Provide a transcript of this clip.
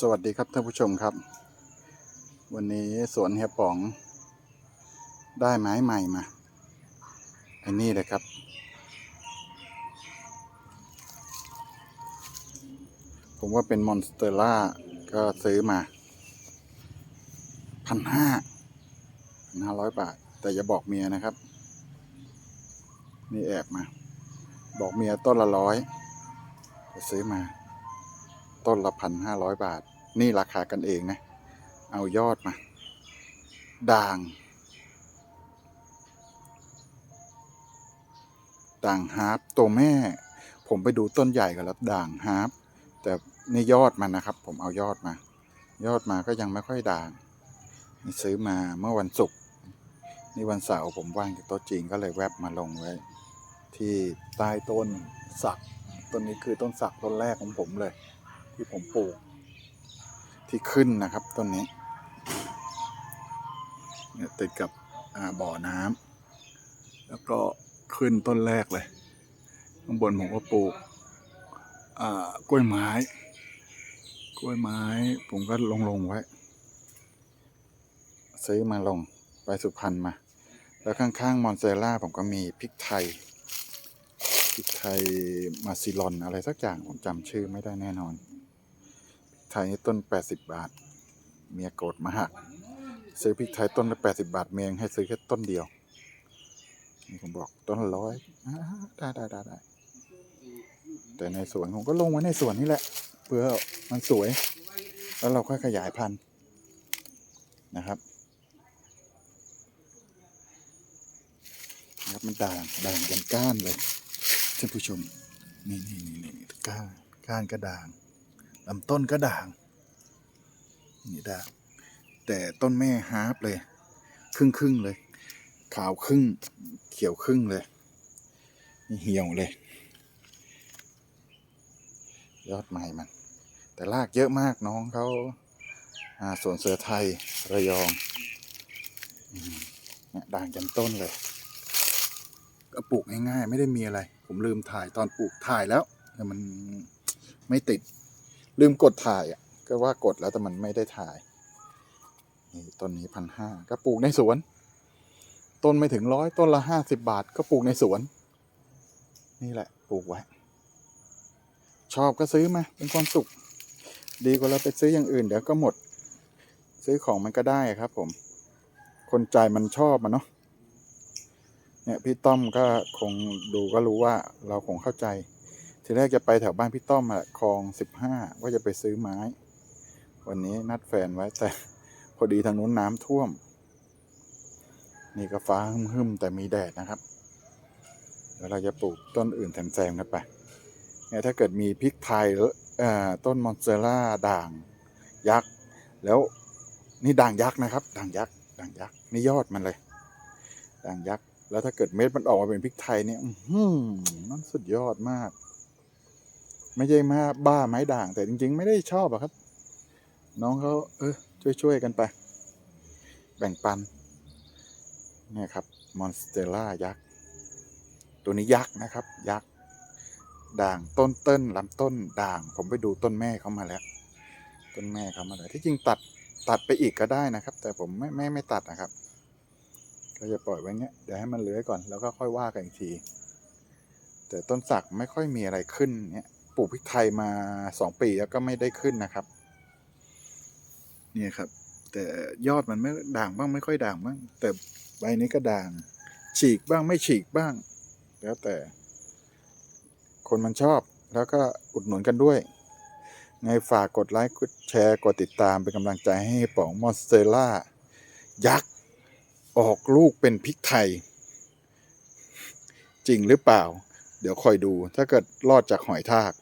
สวัสดีครับท่านผู้ชมครับ วันนี้สวนเฮียป๋อง ได้ไม้ใหม่มา อันนี้เลยครับ ผมว่าเป็นมอนสเตอร่าก็ซื้อมาพันห้าพันห้าร้อยบาท แต่อย่าบอกเมียนะครับ นี่แอบมา บอกเมียต้นละร้อยจะซื้อมา ต้นละพันห้าร้อยบาท นี่ราคากันเองนะ เอายอดมา ด่าง ด่างฮาร์ปตัวแม่ ผมไปดูต้นใหญ่กันแล้วด่างฮาร์ปแต่นี่ยอดมันนะครับ ผมเอายอดมา ยอดมาก็ยังไม่ค่อยด่าง นี่ซื้อมาเมื่อวันศุกร์นี่วันเสาร์ผมว่างจากโต๊ะจีนก็เลยแวบมาลงไว้ ที่ใต้ต้นสักต้นนี้คือต้นสักต้นแรกของผมเลย ที่ผมปลูก ที่ขึ้นนะครับต้นนี้เนี่ยติดกับบ่อน้ำแล้วก็ขึ้นต้นแรกเลย ข้างบนผมก็ปลูกกล้วยไม้ กล้วยไม้ผมก็ลงลงไว้ ซื้อมาลงไปสุพรรณมา แล้วข้างๆ มอนเซล่าผมก็มีพริกไทยพริกไทยมาซิลอนอะไรสักอย่างผมจำชื่อไม่ได้แน่นอน ไทยต้น 80 บาท เมียโกรธมากซื้อพริกไทยต้นละ 80 บาท เมียงให้ซื้อแค่ต้นเดียว นี่ผมบอกต้นละร้อยได้ได้ได้ได้แต่ในสวนผมก็ลงไว้ในสวนนี่แหละเพื่อมันสวย แล้วเราค่อยขยายพันธุ์นะครับนะครับมันด่างด่างยันก้านเลยท่านผู้ชม นี่นี่นี่นี่ก้านก้านก็ด่าง ลำต้นก็ด่าง นี่ด่าง แต่ต้นแม่ฮาร์ปเลย ครึ่งครึ่งๆเลย ขาวครึ่ง เขียวครึ่งเลย เหี่ยวเลย ยอดใหม่มัน แต่รากเยอะมากน้องเขาสวนเสือไทยระยองเนี่ยด่างยันต้นเลยก็ปลูกง่ายๆ ไม่ได้มีอะไร ผมลืมถ่ายตอนปลูกถ่ายแล้ว แต่มันไม่ติด ลืมกดถ่ายอะ ก็ว่ากดแล้วแต่มันไม่ได้ถ่าย นี่ต้นนี้พันห้าก็ปลูกในสวน ต้นไม่ถึงร้อยต้นละห้าสิบบาท ก็ปลูกในสวน นี่แหละ ปลูกไว้ ชอบก็ซื้อมา เป็นความสุข ดีกว่าเราไปซื้ออย่างอื่นเดี๋ยวก็หมด ซื้อของมันก็ได้ครับ ผม คนใจมันชอบมันเนาะเนี่ยพี่ต้อมก็คงดูก็รู้ว่าเราคงเข้าใจ ทีแรกจะไปแถวบ้านพี่ต้อมอะคลองสิบห้าว่าจะไปซื้อไม้ วันนี้นัดแฟนไว้แต่พอดีทางนู้นน้ำท่วม นี่ก็ฟ้าหึมๆแต่มีแดดนะครับเดี๋ยวเราจะปลูกต้นอื่นแซมๆกันไปเนี่ยถ้าเกิดมีพริกไทยเอ่อต้นมอนเซล่าด่างยักษ์ แล้วนี่ด่างยักษ์นะครับ ด่างยักษ์ ด่างยักษ์ นี่ยอดมันเลย ด่างยักษ์ แล้วถ้าเกิดเม็ดมันออกมาเป็นพริกไทยเนี่ยอื้อหือมันสุดยอดมาก ไม่ใช่มาบ้าไม้ด่าง แต่จริง ๆ ไม่ได้ชอบอะครับ น้องเขาเออช่วย ๆ กันไป แบ่งปัน เนี่ยครับมอนสเตล่ายักษ์ ตัวนี้ยักษ์นะครับ ยักษ์ ด่างต้นเต้นลำต้นด่าง ผมไปดูต้นแม่เขามาแล้ว ต้นแม่เขามาแล้วที่จริงตัดตัดไปอีกก็ได้นะครับ แต่ผมไม่ไม่ไม่ตัดนะครับ ก็จะปล่อยไว้เงี้ยเดี๋ยวให้มันเลื้อยก่อนแล้วก็ค่อยว่ากันอีกที แต่ต้นสักไม่ค่อยมีอะไรขึ้นเนี่ย ปลูกพริกไทยมาสองปีแล้วก็ไม่ได้ขึ้นนะครับ เนี่ยครับ แต่ยอดมันไม่ด่างบ้างไม่ค่อยด่างบ้างแต่ใบนี้ก็ด่าง ฉีกบ้างไม่ฉีกบ้าง แล้วแต่ คนมันชอบแล้วก็อุดหนุนกันด้วย ไงฝากกดไลค์กดแชร์กดติดตามเป็นกำลังใจให้ป๋องมอนสเตล่ายักษ์ออกลูกเป็นพริกไทย จริงหรือเปล่า เดี๋ยวคอยดูถ้าเกิดรอดจากหอยทาก